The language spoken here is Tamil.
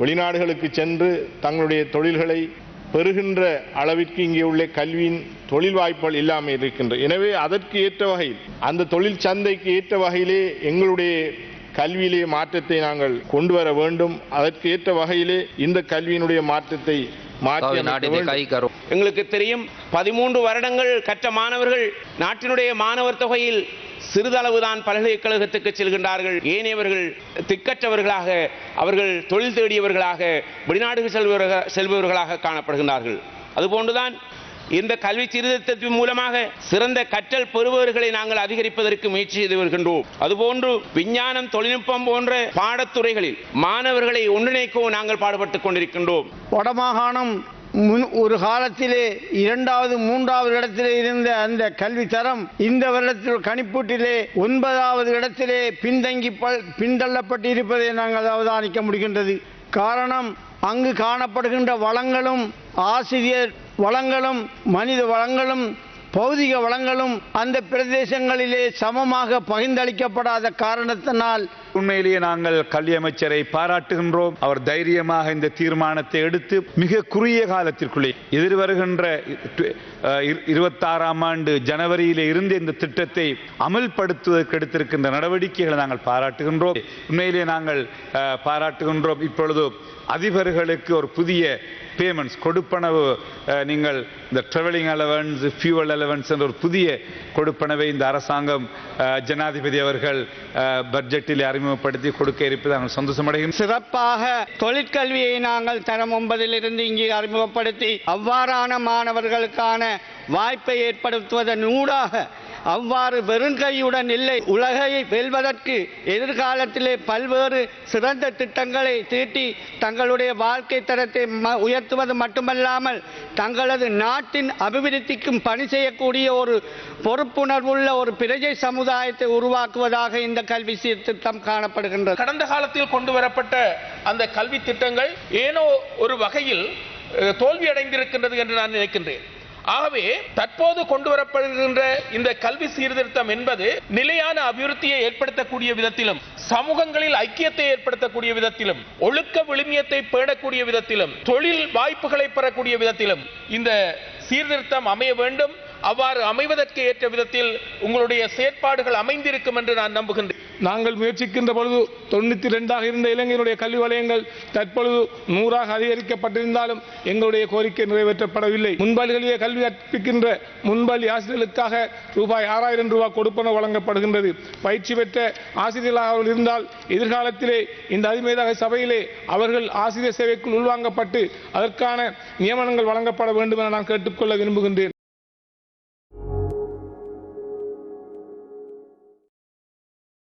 வெளிநாடுகளுக்கு சென்று தங்களுடைய தொழில்களை பெறுகின்ற அளவிற்கு இங்கே உள்ள கல்வியின் தொழில் வாய்ப்புகள் இல்லாமல் இருக்கின்ற எனவே அதற்கு ஏற்ற வகையில் அந்த தொழில் சந்தைக்கு ஏற்ற வகையிலே எங்களுடைய கல்வியிலே மாற்றத்தை நாங்கள் கொண்டு வர வேண்டும். அதற்கு ஏற்ற வகையிலே இந்த கல்வியினுடைய மாற்றத்தை எங்களுக்கு தெரியும் பதிமூன்று வருடங்கள் கற்ற மாணவர்கள் நாட்டினுடைய மாணவர் தொகையில் சிறிதளவுதான் பல்கலைக்கழகத்துக்கு செல்கின்றார்கள். ஏனையவர்கள் திக்கற்றவர்களாக அவர்கள் தொழில் தேடியவர்களாக வெளிநாடுகள் செல்பவர்கள் செல்பவர்களாக காணப்படுகின்றார்கள். அதுபோன்றுதான் இந்த கல்வி சீர்திருத்தத்தின் மூலமாக சிறந்த கற்றல் பெறுபவர்களை நாங்கள் அதிகரிப்பதற்கு முயற்சி செய்து வருகின்றோம். அதுபோன்று விஞ்ஞானம் தொழில்நுட்பம் போன்ற பாடத்துறைகளில் மாணவர்களை ஒன்றிணைக்கவும் நாங்கள் பாடுபட்டுக் கொண்டிருக்கின்றோம். வடமாகாணம் முன் ஒரு காலத்திலே இரண்டாவது மூன்றாவது இடத்திலே இருந்த அந்த கல்வி தரம் இந்த வருடத்தில் கணிப்பூட்டிலே ஒன்பதாவது இடத்திலே பின்தங்கி ப- பின்தள்ளப்பட்டு இருப்பதை நாங்கள் அவதானிக்க முடிகின்றது. காரணம் அங்கு காணப்படுகின்ற வளங்களும் ஆசிரியர் வளங்களும் மனித வளங்களும் பௌதிக வளங்களும் அந்த பிரதேசங்களிலே சமமாக பகிர்ந்தளிக்கப்படாத காரணத்தினால் உண்மையிலேயே நாங்கள் கல்வி அமைச்சரை பாராட்டுகின்றோம். அவர் தைரியமாக இந்த தீர்மானத்தை எடுத்து மிக குறுகிய காலத்திற்குள்ளே எதிர்வருகின்ற இருபத்தாறாம் ஆண்டு ஜனவரியிலே இருந்து இந்த திட்டத்தை அமல்படுத்துவதற்கு எடுத்திருக்கின்ற நடவடிக்கைகளை நாங்கள் பாராட்டுகின்றோம். உண்மையிலேயே நாங்கள் பாராட்டுகின்றோம். இப்பொழுது அதிபர்களுக்கு ஒரு புதிய பேமெண்ட்ஸ் கொடுப்பனவு நீங்கள் இந்த ட்ரெவலிங் அலவன்ஸ் ஃபியூவல் அலவன்ஸ் என்ற ஒரு புதிய கொடுப்பனவை இந்த அரசாங்கம் ஜனாதிபதி அவர்கள் பட்ஜெட்டில் அறிமுகப்படுத்தி கொடுக்க இருப்பது நாங்கள் சந்தோஷமடைகிறோம். சிறப்பாக தொழிற்கல்வியை நாங்கள் தரம் ஒன்பதிலிருந்து இங்கே அறிமுகப்படுத்தி அவ்வாறான மாணவர்களுக்கான வாய்ப்பை ஏற்படுத்துவதன் ஊடாக அவ்வாறு வெறுங்கையுடன் இல்லை. உலகையை வெல்வதற்கு எதிர்காலத்திலே பல்வேறு சிறந்த திட்டங்களை தீட்டி தங்களுடைய வாழ்க்கை தரத்தை ம- உயர்த்துவது மட்டுமல்லாமல் தங்களது நாட்டின் அபிவிருத்திக்கும் பணி செய்யக்கூடிய ஒரு பொறுப்புணர்வுள்ள ஒரு பிரஜை சமுதாயத்தை உருவாக்குவதாக இந்த கல்வி சீர்திருத்தம் காணப்படுகின்றது. கடந்த காலத்தில் கொண்டு வரப்பட்ட அந்த கல்வி திட்டங்கள் ஏனோ ஒரு வகையில் தோல்வி அடைந்திருக்கின்றது என்று நான் நினைக்கின்றேன். ஆகவே தற்போது கொண்டு வரப்படுகின்ற இந்த கல்வி சீர்திருத்தம் என்பது நிலையான அபிவிருத்தியை ஏற்படுத்தக்கூடிய விதத்திலும் சமூகங்களில் ஐக்கியத்தை ஏற்படுத்தக்கூடிய விதத்திலும் ஒழுக்க விழுமியத்தை பேணக்கூடிய விதத்திலும் தொழில் வாய்ப்புகளை பெறக்கூடிய விதத்திலும் இந்த சீர்திருத்தம் அமைய வேண்டும். அவ்வாறு அமைவதற்கு ஏற்ற விதத்தில் உங்களுடைய செயற்பாடுகள் அமைந்திருக்கும் என்று நான் நம்புகின்றேன். நாங்கள் முயற்சிக்கின்ற பொழுது தொண்ணூற்றி ரெண்டாக இருந்த இலங்கையினுடைய கல்வி வலயங்கள் தற்பொழுது நூறாக அதிகரிக்கப்பட்டிருந்தாலும் எங்களுடைய கோரிக்கை நிறைவேற்றப்படவில்லை. முன்பள்ளிகளிலே கல்வி கற்பிக்கின்ற முன்பள்ளி ஆசிரியர்களுக்காக ரூபாய் ஆறாயிரம் ரூபாய் கொடுப்பன வழங்கப்படுகின்றது. பயிற்சி பெற்ற ஆசிரியர்களாக அவர்கள் இருந்தால் எதிர்காலத்திலே இந்த அதிமேதாக சபையிலே அவர்கள் ஆசிரியர் சேவைக்குள் உள்வாங்கப்பட்டு அதற்கான நியமனங்கள் வழங்கப்பட வேண்டும் என நான் கேட்டுக்கொள்ள விரும்புகின்றேன்.